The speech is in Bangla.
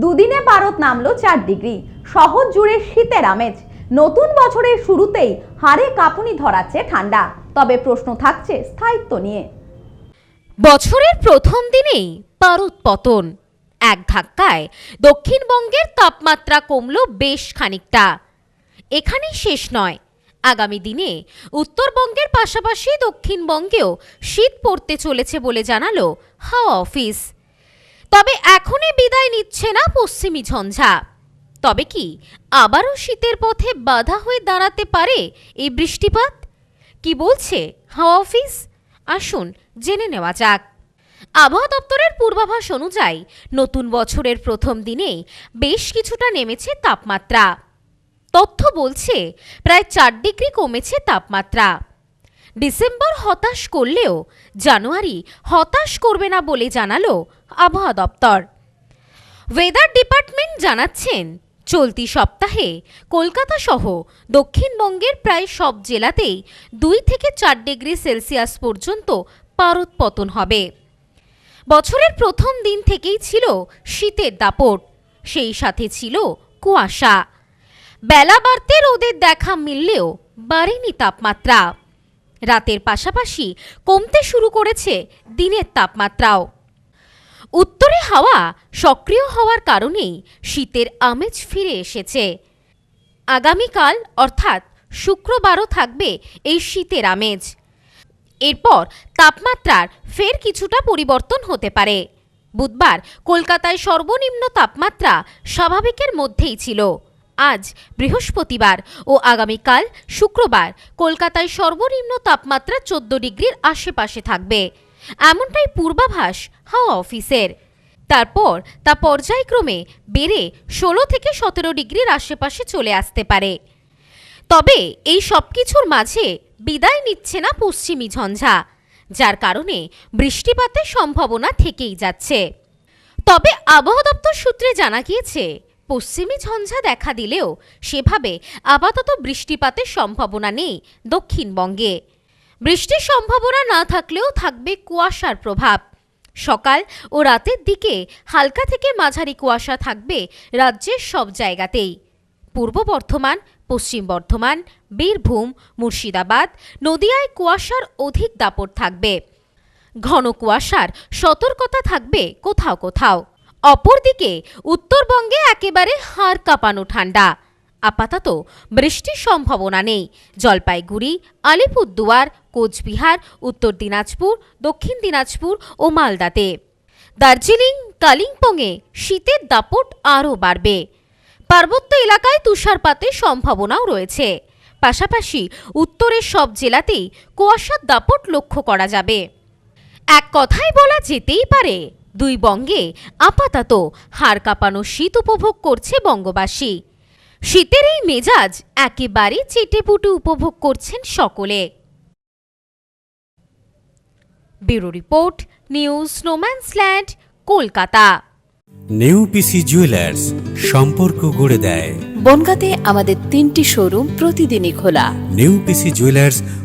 দুদিনে পারদ নামলো চার ডিগ্রি। শহর জুড়ে শীতের আমেজ। নতুন বছরের শুরুতেই হাড়ে কাঁপুনি ধরাচ্ছে ঠান্ডা। তবে প্রশ্ন থাকছে স্থায়িত্ব নিয়ে। বছরের প্রথম দিনেই পারদ পতন। এক ধাক্কায় দক্ষিণবঙ্গের তাপমাত্রা কমল বেশ খানিকটা। এখানেই শেষ নয়। আগামী দিনে উত্তরবঙ্গের পাশাপাশি দক্ষিণবঙ্গেও শীত পড়তে চলেছে বলে জানালো হাওয়া অফিস। তবে এখনই বিদায় নিচ্ছে না পশ্চিমী ঝঞ্ঝা। তবে কি আবারও শীতের পথে বাধা হয়ে দাঁড়াতে পারে এই বৃষ্টিপাত? কি বলছে হাওয়া অফিস? আসুন জেনে নেওয়া যাক। আবহাওয়া দপ্তরের পূর্বাভাস অনুযায়ী নতুন বছরের প্রথম দিনেই বেশ কিছুটা নেমেছে তাপমাত্রা। তথ্য বলছে প্রায় চার ডিগ্রি কমেছে তাপমাত্রা। ডিসেম্বর হতাশ করলেও জানুয়ারি হতাশ করবে না বলে জানালো আবহাওয়া দপ্তর। ওয়েদার ডিপার্টমেন্ট জানাচ্ছেন, চলতি সপ্তাহে কলকাতা সহ দক্ষিণবঙ্গের প্রায় সব জেলাতেই দুই থেকে চার ডিগ্রি সেলসিয়াস পর্যন্ত পারদ পতন হবে। বছরের প্রথম দিন থেকেই ছিল শীতের দাপট, সেই সাথে ছিল কুয়াশা। বেলা বাড়তে রোদের দেখা মিললেও বাড়েনি তাপমাত্রা। রাতের পাশাপাশি কমতে শুরু করেছে দিনের তাপমাত্রাও। উত্তরে হাওয়া সক্রিয় হওয়ার কারণেই শীতের আমেজ ফিরে এসেছে। আগামীকাল, অর্থাৎ শুক্রবারও থাকবে এই শীতের আমেজ। এরপর তাপমাত্রার ফের কিছুটা পরিবর্তন হতে পারে। বুধবার কলকাতায় সর্বনিম্ন তাপমাত্রা স্বাভাবিকের মধ্যেই ছিল। আজ বৃহস্পতিবার ও আগামীকাল শুক্রবার কলকাতায় সর্বনিম্ন তাপমাত্রা চোদ্দ ডিগ্রির আশেপাশে থাকবে। এমনটাই পূর্বাভাস হাওয়া অফিসের। তারপর তা পর্যায়ক্রমে বেড়ে ষোলো থেকে সতেরো ডিগ্রির আশেপাশে চলে আসতে পারে। তবে এই সব কিছুর মাঝে বিদায় নিচ্ছে না পশ্চিমী ঝঞ্ঝা, যার কারণে বৃষ্টিপাতের সম্ভাবনা থেকেই যাচ্ছে। তবে আবহাওয়া দপ্তর সূত্রে জানা গিয়েছে পশ্চিমী ঝঞ্ঝা দেখা দিলেও সেভাবে আপাতত বৃষ্টিপাতের সম্ভাবনা নেই দক্ষিণবঙ্গে। বৃষ্টির সম্ভাবনা না থাকলেও থাকবে কুয়াশার প্রভাব। সকাল ও রাতের দিকে হালকা থেকে মাঝারি কুয়াশা থাকবে রাজ্যের সব জায়গাতেই। পূর্ব বর্ধমান, পশ্চিম বর্ধমান, বীরভূম, মুর্শিদাবাদ, নদিয়ায় কুয়াশার অধিক দাপট থাকবে। ঘন কুয়াশার সতর্কতা থাকবে কোথাও কোথাও। অপরদিকে উত্তরবঙ্গে একেবারে হাড় কাঁপানো ঠান্ডা। আপাতত বৃষ্টির সম্ভাবনা নেই। জলপাইগুড়ি, আলিপুরদুয়ার, কোচবিহার, উত্তর দিনাজপুর, দক্ষিণ দিনাজপুর ও মালদাতে। দার্জিলিং, কালিম্পংয়ে শীতের দাপট আরও বাড়বে। পার্বত্য এলাকায় তুষারপাতের সম্ভাবনাও রয়েছে। পাশাপাশি উত্তরের সব জেলাতেই কুয়াশার দাপট লক্ষ্য করা যাবে। এক কথায় বলা যেতেই পারে দুই বঙ্গে আপাতত হাড় কাঁপানো শীত উপভোগ করছে বঙ্গবাসী। শীতের এই মেজাজ একেবারে চেটেপুটে উপভোগ করছেন সকলে। ব্যুরো রিপোর্ট নিউজ স্নোম্যান্সল্যান্ড কলকাতা। নেউপিসি জুয়েলার্স সম্পর্ক গড়ে দেয়। বনগাঁতে আমাদের তিনটি শোরুম প্রতিদিনই খোলা। নেউপিসি জুয়েলার্স